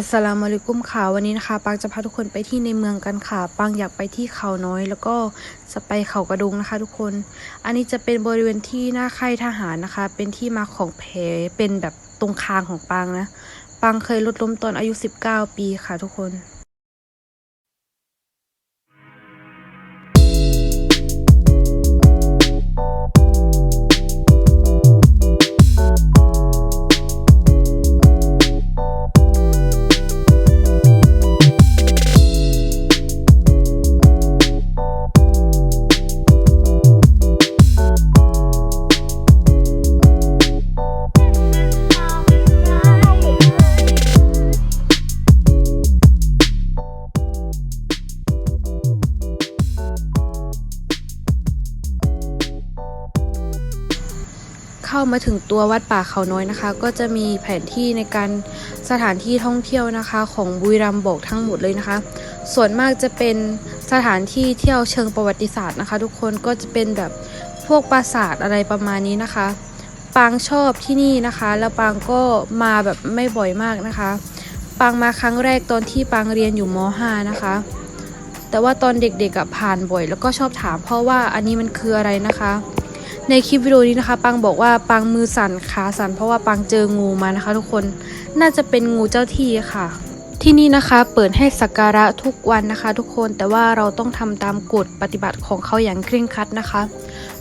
อัสสลามุอะลัยกุมค่ะวันนี้นะคะปังจะพาทุกคนไปที่ในเมืองกันค่ะปังอยากไปที่เขาน้อย แล้วก็จะไปเขากระดุงนะคะ ทุกคน อันนี้จะเป็นบริเวณที่หน้าค่ายทหารนะคะ เป็นที่มาของแผลเป็นแบบตรงคางของปังนะปังเคยลดล้มตอนอายุ 19 ปีค่ะทุกคน ถึงตัววัดป่าเขาน้อยนะคะ ก็จะมีแผนที่ในการสถานที่ท่องเที่ยวนะคะ ของบุรีรัมย์บอกทั้งหมดเลยนะคะ ส่วนมากจะเป็นสถานที่เที่ยวเชิงประวัติศาสตร์นะคะ ทุกคนก็จะเป็นแบบพวกปราสาทอะไรประมาณนี้นะคะ ปางชอบที่นี่นะคะ แล้วปางก็มาแบบไม่บ่อยมากนะคะ ปางมาครั้งแรกตอนที่ปางเรียนอยู่ม .5 นะคะแต่ว่าตอนเด็กๆผ่านบ่อย แล้วก็ชอบถามเพราะว่าอันนี้มันคืออะไรนะคะ ในคลิปวิดีโอนี้นะคะ ปังบอกว่าปังมือสั่นขาสั่นเพราะว่าปังเจองูมานะคะ ทุกคนน่าจะเป็นงูเจ้าที่ค่ะ ที่นี่นะคะเปิดให้สักการะทุกวันนะคะ ทุกคนแต่ว่าเราต้องทำตามกฎปฏิบัติของเขาอย่างเคร่งครัดนะคะ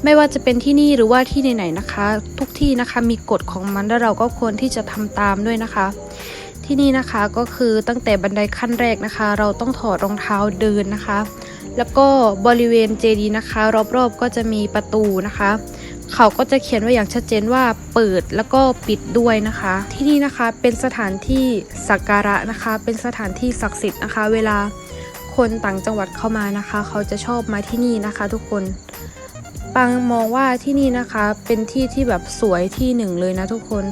ไม่ว่าจะเป็นที่นี่หรือว่าที่ไหนๆนะคะ ทุกที่นะคะมีกฎของมันและเราก็ควรที่จะทำตามด้วยนะคะ ที่นี่นะคะก็คือตั้งแต่บันไดขั้นแรกนะคะ เราต้องถอดรองเท้าเดินนะคะแล้วก็บริเวณเจดีย์นะคะ รอบๆก็จะมีประตูนะคะ เขาก็จะเขียนไว้อย่างชัดเจนว่าเปิดแล้วก็ปิดด้วยนะคะ ที่นี่นะคะเป็นสถานที่สักการะนะคะ เป็นสถานที่ศักดิ์สิทธิ์นะคะ เวลาคนต่างจังหวัดเข้ามานะคะ เขาจะชอบมาที่นี่นะคะ ทุกคนปังมองว่าที่นี่นะคะเป็นที่ที่แบบสวยที่หนึ่งเลยนะทุกคน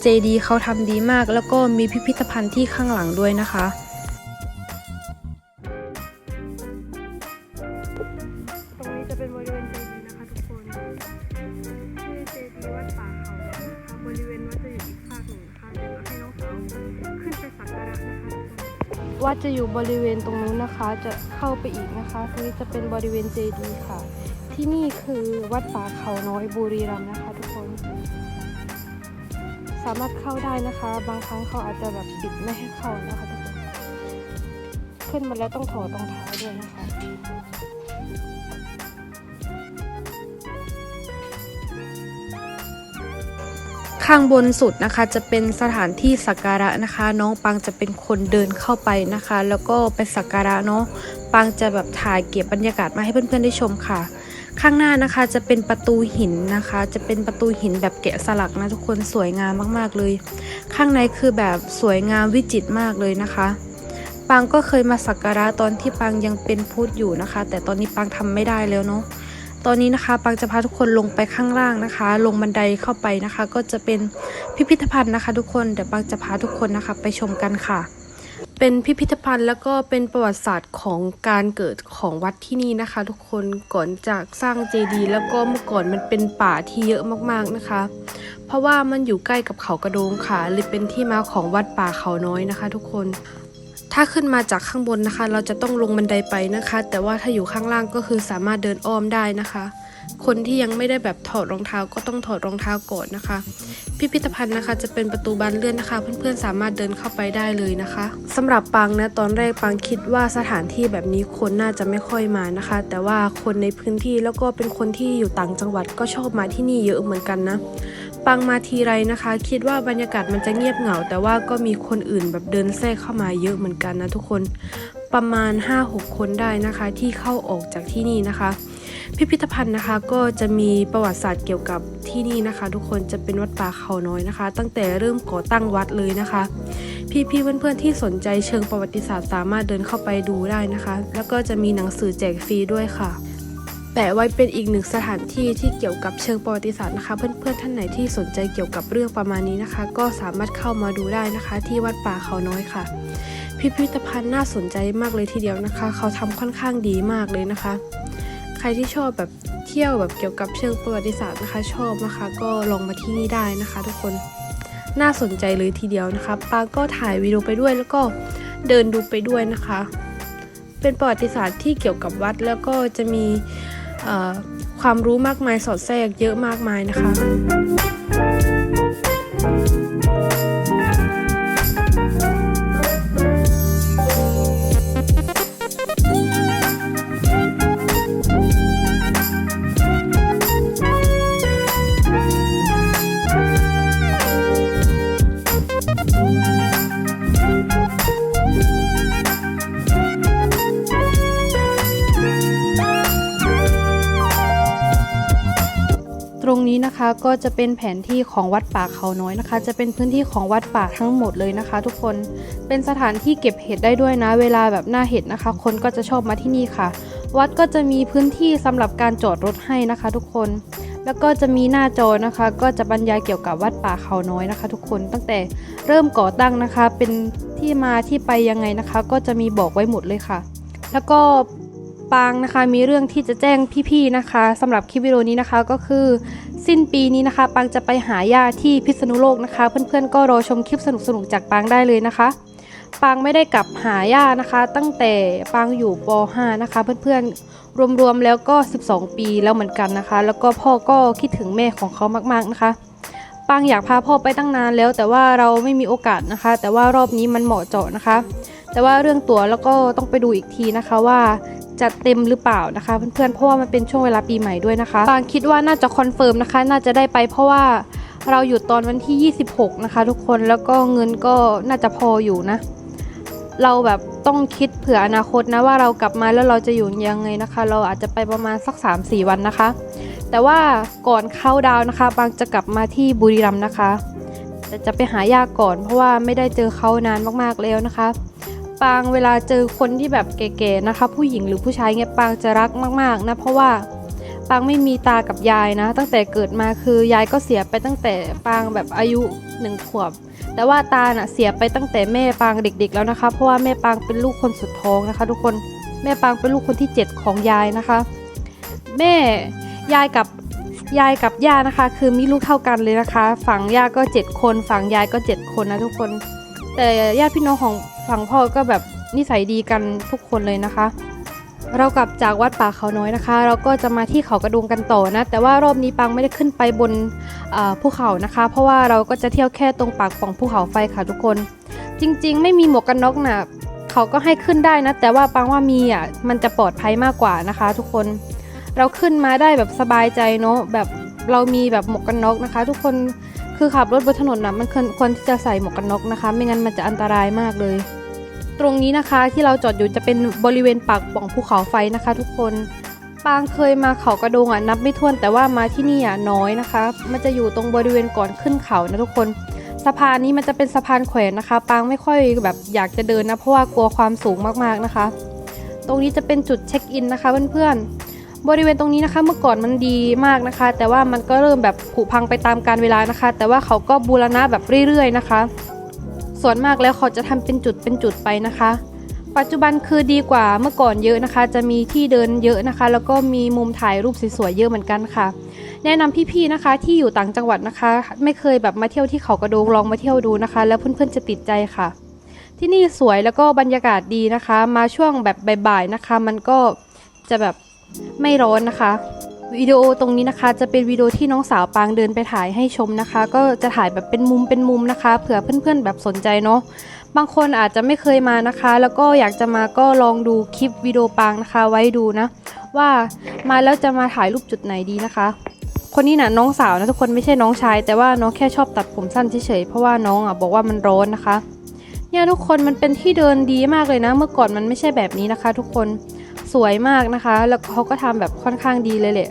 เจดีเขาทำดีมาก แล้วก็มีพิพิธภัณฑ์ที่ข้างหลังด้วยนะคะ จะอยู่บริเวณตรงนู้นนะคะ จะเข้าไปอีกนะคะตรงนี้จะเป็นบริเวณเจดีย์ค่ะ ที่นี่คือวัดป่าเขาน้อยบุรีรัมย์นะคะ ทุกคน สามารถเข้าได้นะคะ บางครั้งเขาอาจจะแบบปิดไม่ให้เข้านะคะทุกคน ขึ้นมาแล้วต้องถอดรองเท้าด้วยนะคะ ข้างบนสุดนะคะ จะเป็นสถานที่สักการะนะคะ น้องปังจะเป็นคนเดินเข้าไปนะคะ แล้วก็ไปสักการะเนาะปังจะแบบถ่ายเก็บบรรยากาศมาให้เพื่อนๆได้ชมค่ะ ข้างหน้านะคะจะเป็นประตูหินนะคะ จะเป็นประตูหินแบบแกะสลักนะทุกคนสวยงามมากๆเลย ข้างในคือแบบสวยงามวิจิตรมากเลยนะคะปังก็เคยมาสักการะตอนที่ปังยังเป็นพุทธอยู่นะคะ แต่ตอนนี้ปังทำไม่ได้แล้วเนาะ ตอนนี้นะคะปังจะพาทุกคนลงไปข้างล่างนะคะ ลงบันไดเข้าไปนะคะ ก็จะเป็นพิพิธภัณฑ์นะคะ ทุกคนเดี๋ยวปังจะพาทุกคนนะคะ ไปชมกันค่ะ เป็นพิพิธภัณฑ์แล้วก็เป็นประวัติศาสตร์ของการเกิดของวัดที่นี่นะคะ ทุกคนก่อนจากสร้างเจดีย์แล้วก็เมื่อก่อนมันเป็นป่าที่เยอะมากๆนะคะ เพราะว่ามันอยู่ใกล้กับเขากระโดงค่ะเลยเป็นที่มาของวัดป่าเขาน้อยนะคะ ทุกคน ถ้าขึ้นมาจากข้างบนนะคะ เราจะต้องลงบันไดไปนะคะ แต่ว่าถ้าอยู่ข้างล่างก็คือสามารถเดินอ้อมได้นะคะ คนที่ยังไม่ได้แบบถอดรองเท้าก็ต้องถอดรองเท้าก่อนนะคะ พิพิธภัณฑ์นะคะจะเป็นประตูบานเลื่อนนะคะ เพื่อนๆสามารถเดินเข้าไปได้เลยนะคะสำหรับปังนะตอนแรกปังคิดว่าสถานที่แบบนี้คนน่าจะไม่ค่อยมานะคะ แต่ว่าคนในพื้นที่แล้วก็เป็นคนที่อยู่ต่างจังหวัดก็ชอบมาที่นี่เยอะเหมือนกันนะ ปังมาทีไรนะคะ คิดว่าบรรยากาศมันจะเงียบเหงา แต่ว่าก็มีคนอื่นแบบเดินแทรกเข้ามาเยอะเหมือนกันนะทุกคนประมาณ 5-6 คนได้นะคะที่เข้าออกจากที่นี่นะคะ พิพิธภัณฑ์นะคะก็จะมีประวัติศาสตร์เกี่ยวกับที่นี่นะคะ ทุกคนจะเป็นวัดป่าเขาน้อยนะคะ ตั้งแต่เริ่มก่อตั้งวัดเลยนะคะ พี่ๆเพื่อนๆที่สนใจเชิงประวัติศาสตร์สามารถเดินเข้าไปดูได้นะคะ แล้วก็จะมีหนังสือแจกฟรีด้วยค่ะ แปะไว้เป็นอีกหนึ่งสถานที่ที่เกี่ยวกับเชิงประวัติศาสตร์นะคะ เพื่อนๆท่านไหนที่สนใจเกี่ยวกับเรื่องประมาณนี้นะคะ ก็สามารถเข้ามาดูได้นะคะ ที่วัดป่าเขาน้อยค่ะ พิพิธภัณฑ์น่าสนใจมากเลยทีเดียวนะคะ เขาทำค่อนข้างดีมากเลยนะคะ ใครที่ชอบแบบเที่ยวแบบเกี่ยวกับเชิงประวัติศาสตร์นะคะ ชอบนะคะ ก็ลองมาที่นี่ได้นะคะ ทุกคนน่าสนใจเลยทีเดียวนะคะปาก็ถ่ายวิดีโอไปด้วยแล้วก็เดินดูไปด้วยนะคะ เป็นประวัติศาสตร์ที่เกี่ยวกับวัดแล้วก็จะมี ความรู้มากมายสอดแทรกเยอะมากมายนะคะ ก็จะเป็นแผนที่ของวัดป่าเขาน้อยนะคะ จะเป็นพื้นที่ของวัดป่าทั้งหมดเลยนะคะ ทุกคนเป็นสถานที่เก็บเห็ดได้ด้วยนะ เวลาแบบหน้าเห็ดนะคะ คนก็จะชอบมาที่นี่ค่ะ วัดก็จะมีพื้นที่สำหรับการจอดรถให้นะคะ ทุกคน แล้วก็จะมีหน้าจอนะคะ ก็จะบรรยายเกี่ยวกับวัดป่าเขาน้อยนะคะ ทุกคนตั้งแต่เริ่มก่อตั้งนะคะ เป็นที่มาที่ไปยังไงนะคะ ก็จะมีบอกไว้หมดเลยค่ะ แล้วก็ปางนะคะมีเรื่องที่จะแจ้งพี่ๆนะคะสำหรับคลิปวิดีโอนี้นะคะก็คือ สิ้นปีนี้นะคะปางจะไปหาญาติที่พิษณุโลกนะคะ เพื่อนๆก็รอชมคลิปสนุกๆจากปางได้เลยนะคะปางไม่ได้กลับหาญาตินะคะ ตั้งแต่ปางอยู่ป .5 นะคะ เพื่อนๆรวมๆแล้วก็ 12 ปีแล้วเหมือนกันนะคะ แล้วก็พ่อก็คิดถึงแม่ของเขามากๆนะคะปางอยากพาพ่อไปตั้งนานแล้ว แต่ว่าเราไม่มีโอกาสนะคะ แต่ว่ารอบนี้มันเหมาะเจาะนะคะ แต่ว่าเรื่องตั๋วแล้วก็ต้องไปดูอีกทีนะคะว่า จะเต็มหรือเปล่านะคะเพื่อนๆเพราะว่ามันเป็นช่วงเวลาปีใหม่ด้วยนะคะปางคิดว่าน่าจะคอนเฟิร์มนะคะ น่าจะได้ไปเพราะว่าเราอยู่ตอนวันที่ 26 นะคะ ทุกคนแล้วก็เงินก็น่าจะพออยู่นะ เราแบบต้องคิดเผื่ออนาคตนะว่าเรากลับมาแล้วเราจะอยู่ยังไงนะคะ เราอาจจะไปประมาณสัก 3-4 วันนะคะ แต่ว่าก่อนเข้าดาวน์นะคะ บางจะกลับมาที่บุรีรัมย์นะคะ แต่จะไปหายากก่อน เพราะว่าไม่ได้เจอเขานานมากๆแล้วนะคะ ปางเวลาเจอคนที่แบบแก่ๆนะคะ ผู้หญิงหรือผู้ชายเงี้ยปางจะรักมากๆนะเพราะว่าปางไม่มีตากับยายนะ ตั้งแต่เกิดมาคือยายก็เสียไปตั้งแต่ปางแบบอายุหนึ่งขวบ แต่ว่าตาน่ะเสียไปตั้งแต่แม่ปางเด็ก ๆ แล้วนะคะ เพราะว่าแม่ปางเป็นลูกคนสุดท้องนะคะ ทุกคนแม่ปางเป็นลูกคนที่ 7 ของยายนะคะ แม่ยายกับยายกับย่านะคะ คือมีลูกเท่ากันเลยนะคะ ฝั่งย่าก็ 7 คน ฝั่งยายก็ 7 คนนะทุกคน แต่ญาติพี่น้องของฝั่งพ่อก็แบบนิสัยดีกันทุกคนเลยนะคะ เรากลับจากวัดป่าเขาน้อยนะคะ เราก็จะมาที่เขากระดุงกันต่อนะ แต่ว่ารอบนี้ปังไม่ได้ขึ้นไปบนภูเขานะคะ เพราะว่าเราก็จะเที่ยวแค่ตรงปากป่องภูเขาไฟค่ะทุกคน จริง ๆ ไม่มีหมวกกันน็อกนะเขาก็ให้ขึ้นได้นะ แต่ว่าปังว่ามีอะมันจะปลอดภัยมากกว่านะคะ ทุกคนเราขึ้นมาได้แบบสบายใจเนาะแบบเรามีแบบหมวกกันน็อกนะคะ ทุกคน คือขับรถบนถนนนะมันควรที่จะใส่หมวกกันน็อกนะคะ ไม่งั้นมันจะอันตรายมากเลย ตรงนี้นะคะที่เราจอดอยู่จะเป็นบริเวณปากป่องภูเขาไฟนะคะ ทุกคนปางเคยมาเขากระโดงอะนับไม่ถ้วนแต่ว่ามาที่นี่อะน้อยนะคะ มันจะอยู่ตรงบริเวณก่อนขึ้นเขานะทุกคนสะพานนี้มันจะเป็นสะพานแขวนนะคะ ปางไม่ค่อยแบบอยากจะเดินนะเพราะว่ากลัวความสูงมากๆนะคะ ตรงนี้จะเป็นจุดเช็คอินนะคะเพื่อนๆ บริเวณตรงนี้นะคะเมื่อก่อนมันดีมากนะคะ แต่ว่ามันก็เริ่มแบบผุพังไปตามกาลเวลานะคะ แต่ว่าเขาก็บูรณะแบบเรื่อยๆนะคะ ส่วนมากแล้วเขาจะทำเป็นจุดเป็นจุดไปนะคะ ปัจจุบันคือดีกว่าเมื่อก่อนเยอะนะคะ จะมีที่เดินเยอะนะคะ แล้วก็มีมุมถ่ายรูปสวยๆเยอะเหมือนกันค่ะ แนะนำพี่ๆนะคะที่อยู่ต่างจังหวัดนะคะ ไม่เคยแบบมาเที่ยวที่เขากระโดงลองมาเที่ยวดูนะคะ แล้วเพื่อนๆจะติดใจค่ะ ที่นี่สวยแล้วก็บรรยากาศดีนะคะ มาช่วงแบบบ่ายๆนะคะ มันก็จะแบบ ไม่ร้อนนะคะ วิดีโอตรงนี้นะคะ จะเป็นวิดีโอที่น้องสาวปางเดินไปถ่ายให้ชมนะคะ ก็จะถ่ายแบบเป็นมุมเป็นมุมนะคะ เผื่อเพื่อนๆแบบสนใจเนาะบางคนอาจจะไม่เคยมานะคะ แล้วก็อยากจะมาก็ลองดูคลิปวิดีโอปางนะคะ ไว้ดูนะ ว่ามาแล้วจะมาถ่ายรูปจุดไหนดีนะคะ คนนี้น่ะน้องสาวนะทุกคนไม่ใช่น้องชาย แต่ว่าน้องแค่ชอบตัดผมสั้นเฉยๆเพราะว่าน้องอะบอกว่ามันร้อนนะคะเนี่ยทุกคนมันเป็นที่เดินดีมากเลยนะ เมื่อก่อนมันไม่ใช่แบบนี้นะคะ ทุกคน สวยมากนะคะ แล้วเขาก็ทำแบบค่อนข้างดีเลยแหละ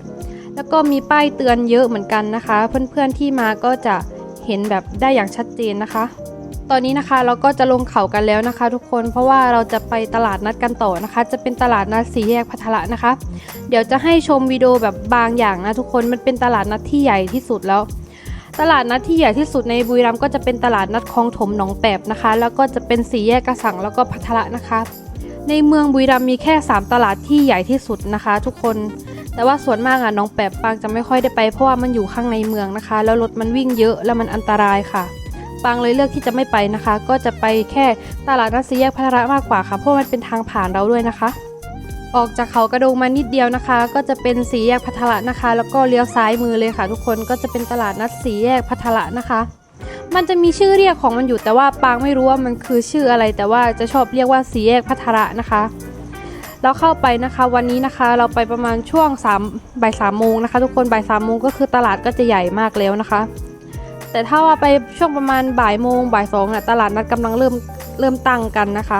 แล้วก็มีป้ายเตือนเยอะเหมือนกันนะคะ เพื่อนๆที่มาก็จะเห็นแบบได้อย่างชัดเจนนะคะ ตอนนี้นะคะเราก็จะลงเขากันแล้วนะคะ ทุกคนเพราะว่าเราจะไปตลาดนัดกันต่อนะคะ จะเป็นตลาดนัดสีแยกพัทละนะคะ เดี๋ยวจะให้ชมวิดีโอแบบบางอย่างนะทุกคนมันเป็นตลาดนัดที่ใหญ่ที่สุดแล้ว ตลาดนัดที่ใหญ่ที่สุดในบุรีรัมย์ก็จะเป็นตลาดนัดคลองถมหนองแปบนะคะ แล้วก็จะเป็นสีแยกกระสังแล้วก็พัทละนะคะ ในเมืองบุรีรัมย์มีแค่ 3 ตลาดที่ใหญ่ที่สุดนะคะ ทุกคน แต่ว่าส่วนมากอะน้องแปบปางจะไม่ค่อยได้ไปเพราะว่ามันอยู่ข้างในเมืองนะคะ แล้วรถมันวิ่งเยอะแล้วมันอันตรายค่ะปางเลยเลือกที่จะไม่ไปนะคะ ก็จะไปแค่ตลาดนัดสีแยกพัทระมากกว่าค่ะเพราะมันเป็นทางผ่านเราด้วยนะคะ ออกจากเขากระโดงมานิดเดียวนะคะ ก็จะเป็นสีแยกพัทระนะคะ แล้วก็เลี้ยวซ้ายมือเลยค่ะ ทุกคนก็จะเป็นตลาดนัดสีแยกพัทระนะคะ มันจะมีชื่อเรียกของมันอยู่แต่ว่าปางไม่รู้ว่ามันคือชื่ออะไร แต่ว่าจะชอบเรียกว่าสีแยกพัทระนะคะเราเข้าไปนะคะวันนี้นะคะเราไปประมาณช่วง3บ่ายสามโมงนะคะ ทุกคนบ่ายสามโมงก็คือตลาดก็จะใหญ่มากแล้วนะคะ แต่ถ้าว่าไปช่วงประมาณบ่ายโมงบ่ายสองน่ะตลาดนัดกำลังเริ่มเริ่มตั้งกันนะคะ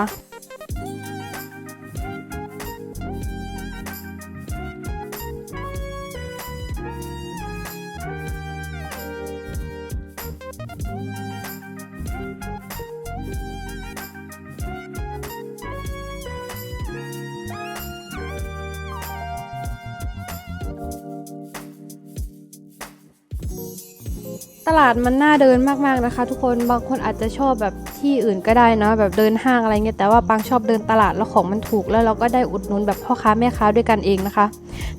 ตลาดมันน่าเดินมากๆนะคะ ทุกคนบางคนอาจจะชอบแบบที่อื่นก็ได้นะแบบเดินห้างอะไรเงี้ยแต่ว่าบางชอบเดินตลาดแล้วของมันถูกแล้วเราก็ได้อุดหนุนแบบพ่อค้าแม่ค้าด้วยกันเองนะคะ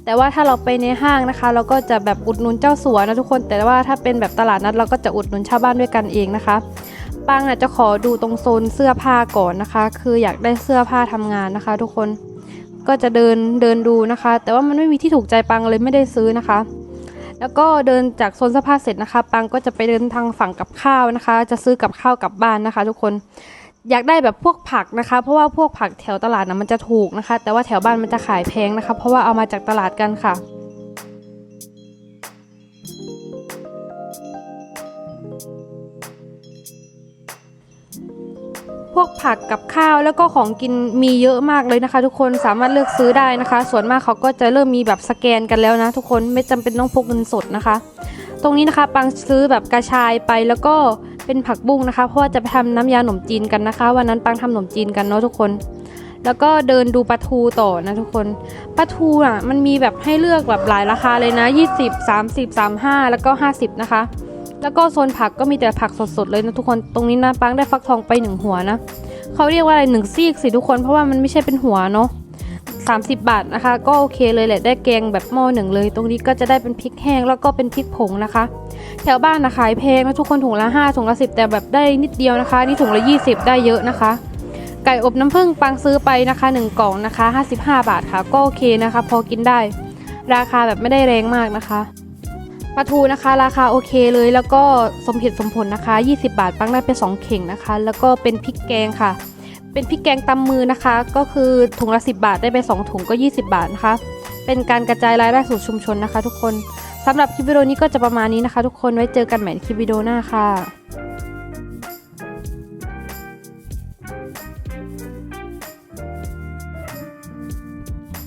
แต่ว่าถ้าเราไปในห้างนะคะ เราก็จะแบบอุดหนุนเจ้าสัวนะทุกคน แต่ว่าถ้าเป็นแบบตลาดนัดเราก็จะอุดหนุนชาวบ้านด้วยกันเองนะคะปางอาจจะขอดูตรงโซนเสื้อผ้าก่อนนะคะ คืออยากได้เสื้อผ้าทำงานนะคะ ทุกคนก็จะเดินเดินดูนะคะ แต่ว่ามันไม่มีที่ถูกใจปังเลยไม่ได้ซื้อนะคะ แล้วก็เดินจากโซนเสื้อผ้าเสร็จนะคะ ปังก็จะไปเดินทางฝั่งกับข้าวนะคะ จะซื้อกับข้าวกลับบ้านนะคะ ทุกคนอยากได้แบบพวกผักนะคะ เพราะว่าพวกผักแถวตลาดนะมันจะถูกนะคะ แต่ว่าแถวบ้านมันจะขายแพงนะคะ เพราะว่าเอามาจากตลาดกันค่ะ พวกผักกับข้าวแล้วก็ของกินมีเยอะมากเลยนะคะ ทุกคนสามารถเลือกซื้อได้นะคะ ส่วนมากเขาก็จะเริ่มมีแบบสแกนกันแล้วนะ ทุกคนไม่จำเป็นต้องพกเงินสดนะคะ ตรงนี้นะคะปังซื้อแบบกระชายไปแล้วก็เป็นผักบุ้งนะคะ เพราะว่าจะไปทำน้ำยาขนมจีนกันนะคะ วันนั้นปังทำขนมจีนกันเนาะทุกคน แล้วก็เดินดูปลาทูต่อนะทุกคนปลาทูอะมันมีแบบให้เลือกแบบหลายราคาเลยนะ 20 30 35 แล้วก็ 50 นะคะ แล้วก็โซนผักก็มีแต่ผักสดๆเลยนะทุกคน ตรงนี้นะปังได้ฟักทองไปหนึ่งหัวนะเขาเรียกว่าอะไรหนึ่งซีกสิทุกคนเพราะว่ามันไม่ใช่เป็นหัวเนาะ30 บาทนะคะ ก็โอเคเลยแหละได้แกงแบบหม้อหนึ่งเลย ตรงนี้ก็จะได้เป็นพริกแห้งแล้วก็เป็นพริกผงนะคะ แถวบ้านนะขายแพงนะทุกคนถุงละ 5ถุงละ 10 แต่แบบได้นิดเดียวนะคะ นี่ถุงละ 20 ได้เยอะนะคะ ไก่อบน้ำผึ้งปังซื้อไปนะคะ 1 กล่องนะคะ 55 บาทค่ะ ก็โอเคนะคะ พอกินได้ ราคาแบบไม่ได้แรงมากนะคะ ปลาทูนะคะ ราคาโอเคเลย แล้วก็สมเหตุสมผลนะคะ 20 บาทปังได้ไป2เข่งนะคะ แล้วก็เป็นพริกแกงค่ะ เป็นพริกแกงตำมือนะคะ ก็คือถุงละ 10 บาทได้ไป 2 ถุงก็ 20 บาทนะคะ เป็นการกระจายรายได้สู่ชุมชนนะคะ ทุกคนสำหรับคลิปวิดีโอนี้ก็จะประมาณนี้นะคะ ทุกคนไว้เจอกันใหม่ในคลิปวิดีโอหน้าค่ะ